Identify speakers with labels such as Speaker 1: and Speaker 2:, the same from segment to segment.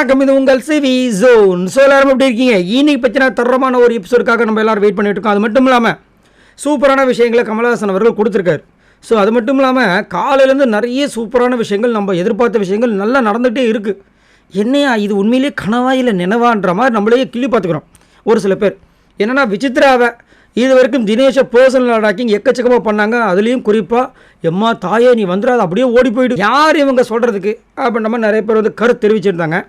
Speaker 1: வணக்கம் இது உங்கள் சிவி ஜோன். ஸோ எல்லாரும் எப்படி இருக்கீங்க? இன்னைக்கு பற்றின தரமான ஒரு எபிசோடுக்காக நம்ம எல்லாரும் வெயிட் பண்ணிட்டு இருக்கோம். அது மட்டும் இல்லாமல் சூப்பரான விஷயங்களை கமலஹாசன் அவர்கள் கொடுத்துருக்காரு. ஸோ அது மட்டும் இல்லாமல் காலையிலேருந்து நிறைய சூப்பரான விஷயங்கள் நம்ம எதிர்பார்த்த விஷயங்கள் நல்லா நடந்துகிட்டே இருக்குது என்னையா இது உண்மையிலேயே கனவா இல்லை நினைவான்ற மாதிரி நம்மளையே கிள்ளி பார்த்துக்கிறோம். ஒரு சில பேர். என்னென்னா விசித்ராவை இது வரைக்கும் தினேஷை பர்சனல் அட்டாக்கிங் எக்கச்சக்கமாக பண்ணாங்க. அதுலேயும் குறிப்பாக எம்மா தாயே நீ வந்துடாது அப்படியே ஓடி போயிடு. யார் இவங்க சொல்கிறதுக்கு அப்படின்ற மாதிரி நிறைய பேர் வந்து கருத்து தெரிவிச்சிருந்தாங்க.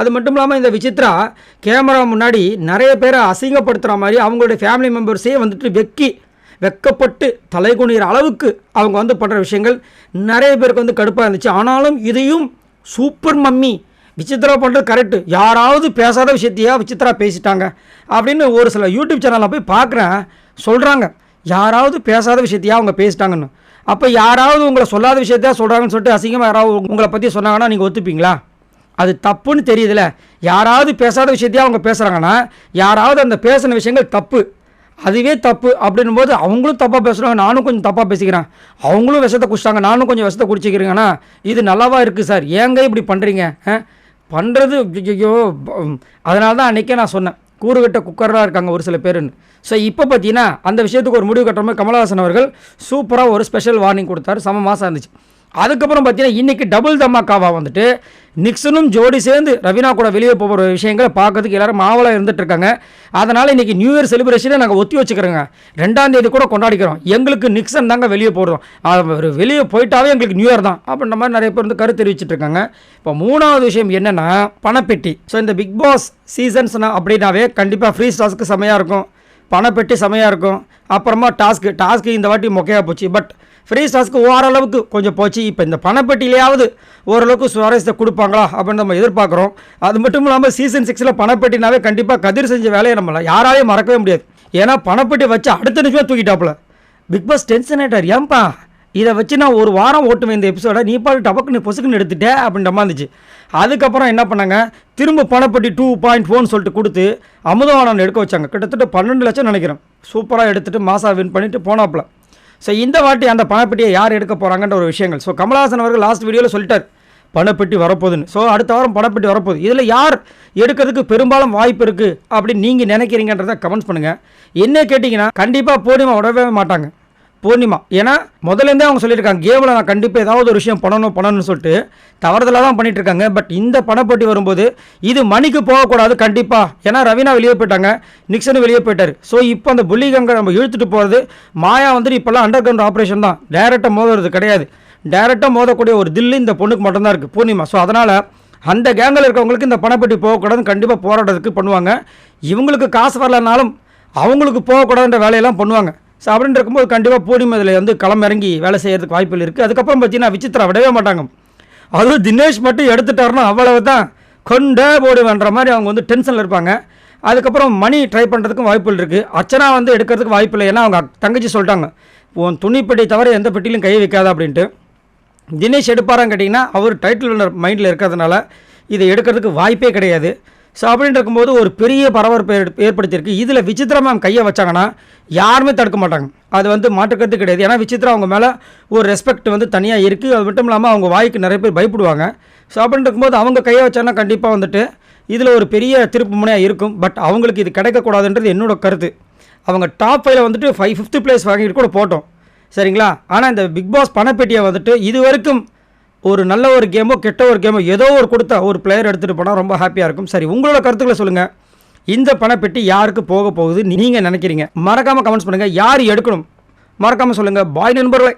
Speaker 1: அது மட்டும் இல்லாமல் இந்த விசித்ரா கேமரா முன்னாடி நிறைய பேரை அசிங்கப்படுத்துகிற மாதிரி அவங்களுடைய ஃபேமிலி மெம்பர்ஸே வந்துட்டு வெக்கி வெக்கப்பட்டு தலை குனிகிற அளவுக்கு அவங்க வந்து பண்ணுற விஷயங்கள் நிறைய பேருக்கு வந்து கடுப்பாக இருந்துச்சு. ஆனாலும் இதையும் சூப்பர் மம்மி விசித்ரா பண்ணுறது கரெக்டு யாராவது பேசாத விஷயத்தையா விசித்ரா பேசிட்டாங்க அப்படின்னு ஒரு சில யூடியூப் சேனலில் போய் பார்க்குறேன் சொல்கிறாங்க யாராவது பேசாத விஷயத்தையா அவங்க பேசிட்டாங்கன்னு. அப்போ யாராவது உங்களை சொல்லாத விஷயத்தையா சொல்கிறாங்கன்னு சொல்லிட்டு அசிங்கமாக யாராவது உங்களை பற்றி சொன்னாங்கன்னா நீங்கள் ஒத்துப்பீங்களா? அது தப்புன்னு தெரியுதுல. யாராவது பேசாத விஷயத்தையே அவங்க பேசுகிறாங்கன்னா யாராவது அந்த பேசின விஷயங்கள் தப்பு. அதுவே தப்பு அப்படின்னும் போது அவங்களும் தப்பாக பேசுகிறாங்க நானும் கொஞ்சம் தப்பாக பேசிக்கிறேன். அவங்களும் விஷத்தை குடிச்சிட்டாங்க நானும் கொஞ்சம் விஷத்தை குடிச்சிக்கிறேங்கன்னா இது நல்லாவா இருக்குது சார்? ஏங்க இப்படி பண்ணுறீங்க பண்ணுறது ஐயோ அதனால தான் அன்றைக்கே நான் சொன்னேன். கூறுகட்ட குக்கராக இருக்காங்க ஒரு சில பேருன்னு. ஸோ இப்போ பார்த்தீங்கன்னா அந்த விஷயத்துக்கு ஒரு முடிவு கட்டுற மாதிரி கமலஹாசன் அவர்கள் சூப்பராக ஒரு ஸ்பெஷல் வார்னிங் கொடுத்தாரு. சம மாதம் இருந்துச்சு. அதுக்கப்புறம் பார்த்தீங்கன்னா இன்றைக்கி டபுள் தமாக்காவாக வந்துட்டு நிக்சனும் ஜோடி சேர்ந்து ரவீனா கூட வெளியே போகிற விஷயங்களை பார்க்கறதுக்கு எல்லாரும் மாவலாக இருந்துட்டு இருக்காங்க. அதனால் இன்றைக்கி நியூ இயர் செலிப்ரேஷனை நாங்கள் ஒத்தி வச்சுக்கிறோங்க. ரெண்டாம் தேதி கூட கொண்டாடிக்கிறோம். எங்களுக்கு நிக்சன் தாங்க வெளியே போடுறோம். அவர் வெளியே போயிட்டாவே எங்களுக்கு நியூ இயர் தான். அப்படின்ற மாதிரி நிறைய பேர் வந்து கருத்து தெரிவிச்சிட்டு இருக்காங்க. இப்போ மூணாவது விஷயம் என்னென்னா பணப்பெட்டி. ஸோ இந்த பிக் பாஸ் சீசன்ஸ்னா அப்படின்னாவே கண்டிப்பாக ஃப்ரீ ஸ்டாஸ்க்கு செமையாக இருக்கும். பணப்பெட்டி செமையாக இருக்கும். அப்புறமா டாஸ்க்கு டாஸ்க்கு இந்த வாட்டி மொக்கையாக போச்சு. பட் ஃப்ரீ ஸ்டார்ஸ்க்கு ஓரளவுக்கு கொஞ்சம் போச்சு. இப்போ இந்த பணப்பெட்டியிலையாவது ஓரளவுக்கு சுவாரஸ்யத்தை கொடுப்பாங்களா அப்படின்னு நம்ம எதிர்பார்க்குறோம். அது மட்டும் இல்லாமல் சீசன் சிக்ஸில் பணப்பெட்டினாவே கண்டிப்பாக கதிர் செஞ்ச வேலையை நம்மள யாராலையும் மறக்கவே முடியாது. ஏன்னா பணப்பெட்டி வச்சு அடுத்த நிமிஷமே தூக்கிட்டாப்புல. பிக் பாஸ் டென்ஷன் ஆகிட்டார் ஏன்பா? இதை வச்சு நான் ஒரு வாரம் ஓட்டுவேன் இந்த எபிசோட நீ பாட்டு டபக்குன்னு பொசுக்குன்னு எடுத்துட்டேன் அப்படின்ற மாதிரி இருந்துச்சு. அதுக்கப்புறம் என்ன பண்ணாங்க? திரும்ப பணப்பட்டி டூ பாயிண்ட் ஃபோர்னு சொல்லிட்டு கொடுத்து அமுதவானன் எடுக்க வச்சாங்க. கிட்டத்தட்ட பன்னெண்டு லட்சம் நினைக்கிறேன். சூப்பராக எடுத்துகிட்டு மாசா வின் பண்ணிவிட்டு போனாப்புல. ஸோ இந்த வாட்டி அந்த பணப்பெட்டியை யார் எடுக்க போகிறாங்கன்ற ஒரு விஷயங்கள். ஸோ கமலஹாசன் அவர்கள் லாஸ்ட் வீடியோவில் சொல்லிட்டார் பணப்பெட்டி வரப்போகுதுன்னு. ஸோ அடுத்த வாரம் பணப்பெட்டி வரப்போகுது. இதில் யார் எடுக்கிறதுக்கு பெரும்பாலும் வாய்ப்பு இருக்குது அப்படின்னு நீங்கள் நினைக்கிறீங்கன்றத கமெண்ட்ஸ் பண்ணுங்கள் என்ன கேட்டிங்கன்னா கண்டிப்பாக போடிமா விடவே மாட்டாங்க. பூர்ணிமா. ஏன்னா முதலேருந்தே அவங்க சொல்லியிருக்காங்க கேமில் நான் கண்டிப்பாக ஏதாவது ஒரு விஷயம் பண்ணணும் பண்ணணும்னு சொல்லிட்டு தவறுதலாக தான் பண்ணிட்டு இருக்காங்க பட் இந்த பணப்போட்டி வரும்போது இது மணிக்கு போகக்கூடாது கண்டிப்பாக ஏன்னா ரவீனா வெளியே போயிட்டாங்க நிக்சனும் வெளியே போயிட்டார். ஸோ இப்போ அந்த புள்ளிகங்கை நம்ம இழுத்துட்டு போகிறது மாயா வந்துட்டு இப்போல்லாம் அண்டர் கிரவுண்ட் ஆப்ரேஷன் தான் டேரெக்டாக மோதுறது கிடையாது. டேரெக்டாக மோதக்கூடிய ஒரு தில்லு இந்த பொண்ணுக்கு மட்டும்தான் இருக்குது பூர்ணிமா. ஸோ அதனால் அந்த கேங்கில் இருக்கவங்களுக்கு இந்த பணப்பட்டி போகக்கூடாதுன்னு கண்டிப்பாக போராட்டத்துக்கு பண்ணுவாங்க. இவங்களுக்கு காசு வரலனாலும் அவங்களுக்கு போகக்கூடாதுன்ற வேலையெல்லாம் பண்ணுவாங்க. ஸோ அப்படின்னு இருக்கும்போது கண்டிப்பாக பூர்ணிமா இதில் வந்து களமிறங்கி வேலை செய்கிறதுக்கு வாய்ப்புகள் இருக்குது அதுக்கப்புறம் பார்த்தீங்கன்னா விசித்திரம் விடவே மாட்டாங்க. அதுவும் தினேஷ் மட்டும் எடுத்துட்டாருன்னா அவ்வளவு தான் கொண்டே போடுவேன்ற மாதிரி அவங்க வந்து டென்ஷனில் இருப்பாங்க. அதுக்கப்புறம் மணி ட்ரை பண்ணுறதுக்கும் வாய்ப்புகள் இருக்குது அர்ச்சனா வந்து எடுக்கிறதுக்கு வாய்ப்பு இல்லை ஏன்னா அவங்க தங்கச்சி சொல்லிட்டாங்க. உன் துணிப்பெட்டி தவிர எந்த பெட்டியிலும் கை வைக்காத அப்படின்ட்டு. தினேஷ் எடுப்பாரான்னு கேட்டிங்கன்னா அவர் டைட்டில் மைண்டில் இருக்கிறதுனால இதை எடுக்கிறதுக்கு வாய்ப்பே கிடையாது. ஸோ அப்படின்னு இருக்கும்போது ஒரு பெரிய பரபரப்பு ஏற்ப- ஏற்படுத்தியிருக்கு. இதில் விசித்ரா மேம் கையை வச்சாங்கன்னா யாருமே தடுக்க மாட்டாங்க. அது வந்து மாற்றுக்கிறது கிடையாது. ஏன்னா விசித்ரா அவங்க மேலே ஒரு ரெஸ்பெக்ட் வந்து தனியாக இருக்குது அது மட்டும் இல்லாமல் அவங்க வாய்க்கு நிறைய பேர் பயப்படுவாங்க. ஸோ அப்படின்னு இருக்கும்போது அவங்க கையை வச்சாங்கன்னா கண்டிப்பாக வந்துட்டு இதில் ஒரு பெரிய திருப்பு முனையாக இருக்கும். பட் அவங்களுக்கு இது கிடைக்கக்கூடாதுன்றது என்னோட கருத்து. அவங்க டாப் ஃபைவ்ல வந்துட்டு ஃபைவ் ஃபிஃப்த் பிளேஸ் வாங்கிட்டு கூட போட்டோம். சரிங்களா? ஆனால் இந்த பிக் பாஸ் பணப்பெட்டியை வந்துட்டு இது வரைக்கும் ஒரு நல்ல ஒரு கேமோ கெட்ட ஒரு கேமோ ஏதோ ஒரு கொடுத்தா ஒரு பிளேயர் எடுத்துகிட்டு போனால் ரொம்ப ஹாப்பியாக இருக்கும். சரி உங்களோட கருத்துக்களை சொல்லுங்கள் இந்த பணப்பெட்டி யாருக்கு போக போகுது நீங்கள் நினைக்கிறீங்க? மறக்காமல் கமெண்ட்ஸ் பண்ணுங்கள் யார் எடுக்கணும்? மறக்காமல் சொல்லுங்கள் பாய் நண்பர்களே.